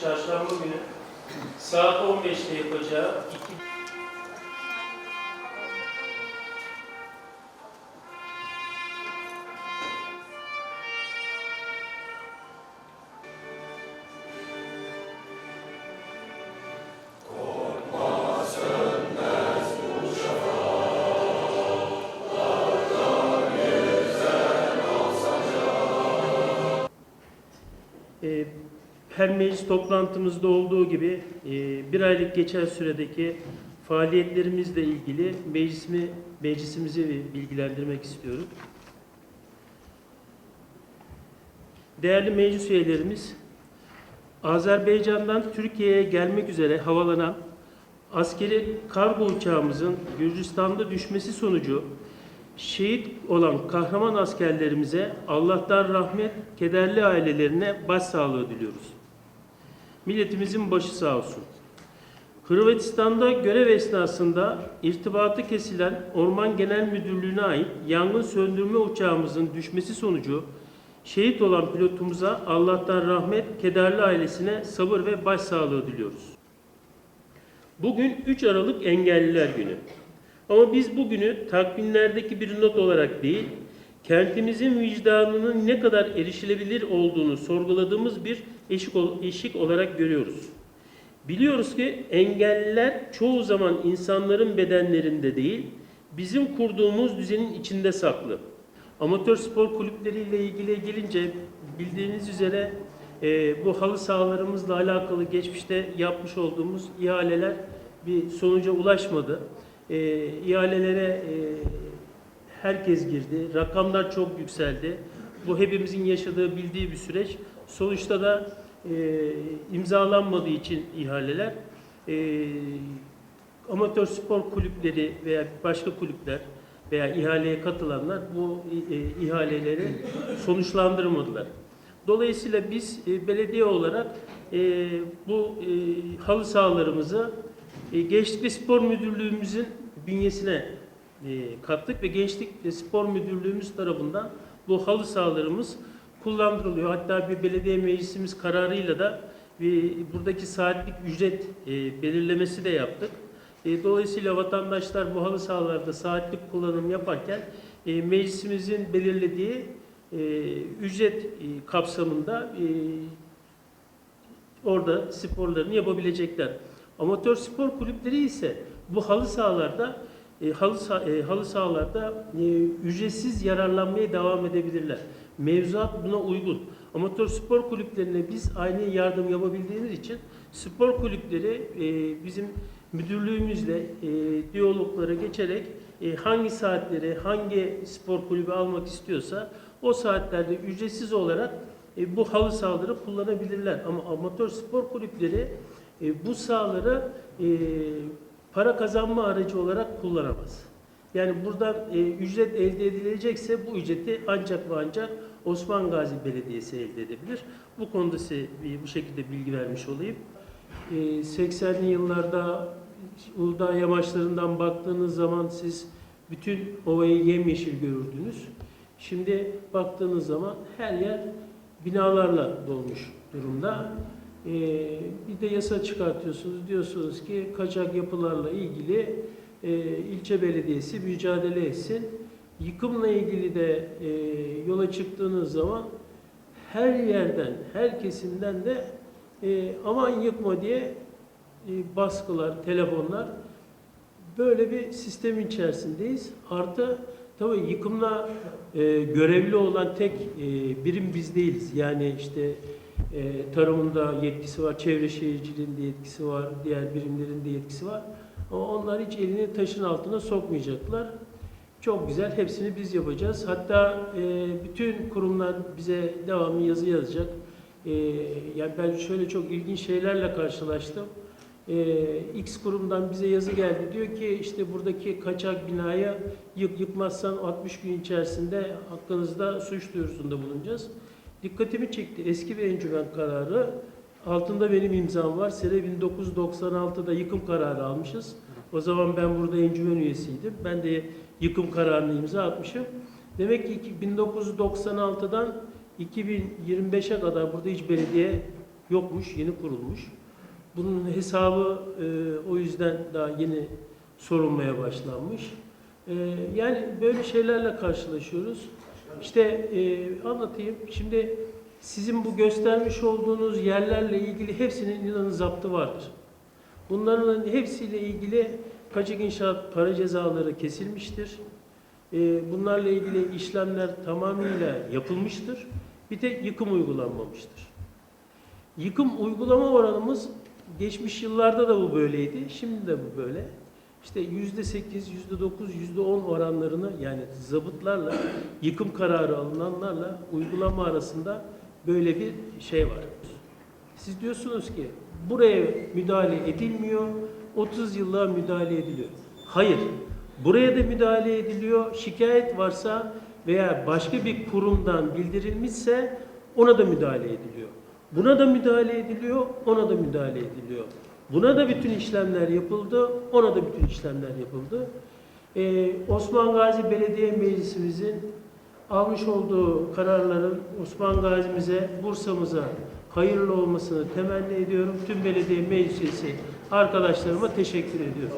çarşamba günü saat 15'te yapacağı iki Ee, her meclis toplantımızda olduğu gibi e, bir aylık geçen süredeki faaliyetlerimizle ilgili meclisimi, meclisimizi bilgilendirmek istiyorum. Değerli meclis üyelerimiz, Azerbaycan'dan Türkiye'ye gelmek üzere havalanan askeri kargo uçağımızın Gürcistan'da düşmesi sonucu şehit olan kahraman askerlerimize Allah'tan rahmet, kederli ailelerine başsağlığı diliyoruz. Milletimizin başı sağ olsun. Hırvatistan'da görev esnasında irtibatı kesilen Orman Genel Müdürlüğü'ne ait yangın söndürme uçağımızın düşmesi sonucu şehit olan pilotumuza Allah'tan rahmet, kederli ailesine sabır ve başsağlığı diliyoruz. Bugün 3 Aralık Engelliler Günü. Ama biz bugünü takvimlerdeki bir not olarak değil, kentimizin vicdanının ne kadar erişilebilir olduğunu sorguladığımız bir eşik, eşik olarak görüyoruz. Biliyoruz ki engelliler çoğu zaman insanların bedenlerinde değil, bizim kurduğumuz düzenin içinde saklı. Amatör spor kulüpleriyle ilgili gelince bildiğiniz üzere e, bu halı sahalarımızla alakalı geçmişte yapmış olduğumuz ihaleler bir sonuca ulaşmadı. E, ihalelere e, herkes girdi. Rakamlar çok yükseldi. Bu hepimizin yaşadığı, bildiği bir süreç. Sonuçta da e, imzalanmadığı için ihaleler e, amatör spor kulüpleri veya başka kulüpler veya ihaleye katılanlar bu e, ihaleleri sonuçlandırmadılar. Dolayısıyla biz e, belediye olarak e, bu e, halı sahalarımızı e, Gençlik ve Spor Müdürlüğümüzün bünyesine e, kattık ve Gençlik ve Spor Müdürlüğümüz tarafından bu halı sahalarımız kullandırılıyor. Hatta bir belediye meclisimiz kararıyla da buradaki saatlik ücret e, belirlemesi de yaptık. E, dolayısıyla vatandaşlar bu halı sahalarda saatlik kullanım yaparken meclisimizin belirlediği ücret kapsamında orada sporlarını yapabilecekler. Amatör spor kulüpleri ise bu halı sahalarda e, halı, sa- e, halı sahalarda e, ücretsiz yararlanmaya devam edebilirler. Mevzuat buna uygun. Amatör spor kulüplerine biz aynı yardım yapabildiğimiz için spor kulüpleri e, bizim müdürlüğümüzle e, diyaloglara geçerek e, hangi saatleri hangi spor kulübü almak istiyorsa o saatlerde ücretsiz olarak e, bu halı sahaları kullanabilirler. Ama amatör spor kulüpleri e, bu sahaları e, para kazanma aracı olarak kullanamaz. Yani buradan e, ücret elde edilecekse bu ücreti ancak ve ancak Osman Gazi Belediyesi elde edebilir. Bu konuda size bir- bu şekilde bilgi vermiş olayım. E, 80'li yıllarda Uludağ yamaçlarından baktığınız zaman siz bütün ovayı yemyeşil görürdünüz. Şimdi baktığınız zaman her yer binalarla dolmuş durumda. Ee, bir de yasa çıkartıyorsunuz. Diyorsunuz ki kaçak yapılarla ilgili e, ilçe belediyesi mücadele etsin. Yıkımla ilgili de e, yola çıktığınız zaman her yerden, her kesimden de e, aman yıkma diye e, baskılar, telefonlar böyle bir sistemin içerisindeyiz. Artı tabii yıkımla e, görevli olan tek e, birim biz değiliz. Yani işte e, tarımında yetkisi var, çevre şehirciliğinde yetkisi var, diğer birimlerin de yetkisi var. Ama onlar hiç elini taşın altına sokmayacaklar. Çok güzel, hepsini biz yapacağız. Hatta e, bütün kurumlar bize devamlı yazı yazacak. E, yani ben şöyle çok ilginç şeylerle karşılaştım. Ee, X kurumdan bize yazı geldi. Diyor ki işte buradaki kaçak binaya yık yıkmazsan 60 gün içerisinde hakkınızda suç duyurusunda bulunacağız. Dikkatimi çekti. Eski bir encümen kararı. Altında benim imzam var. Sene 1996'da yıkım kararı almışız. O zaman ben burada encümen üyesiydim. Ben de yıkım kararını imza atmışım. Demek ki iki- 1996'dan 2025'e kadar burada hiç belediye yokmuş, yeni kurulmuş. Bunun hesabı e, o yüzden daha yeni sorulmaya başlanmış. E, yani böyle şeylerle karşılaşıyoruz. İşte e, anlatayım. Şimdi sizin bu göstermiş olduğunuz yerlerle ilgili hepsinin inanın zaptı vardır. Bunların hepsiyle ilgili kaçak inşaat para cezaları kesilmiştir. E, bunlarla ilgili işlemler tamamıyla yapılmıştır. Bir tek yıkım uygulanmamıştır. Yıkım uygulama oranımız geçmiş yıllarda da bu böyleydi. Şimdi de bu böyle. İşte yüzde sekiz, yüzde dokuz, yüzde on oranlarını yani zabıtlarla, yıkım kararı alınanlarla uygulama arasında böyle bir şey var. Siz diyorsunuz ki buraya müdahale edilmiyor, 30 yıllığa müdahale ediliyor. Hayır, buraya da müdahale ediliyor. Şikayet varsa veya başka bir kurumdan bildirilmişse ona da müdahale ediliyor. Buna da müdahale ediliyor, ona da müdahale ediliyor. Buna da bütün işlemler yapıldı, ona da bütün işlemler yapıldı. Ee, Osman Gazi Belediye Meclisimizin almış olduğu kararların Osman Gazi'mize, Bursa'mıza hayırlı olmasını temenni ediyorum. Tüm belediye meclisi arkadaşlarıma teşekkür ediyorum.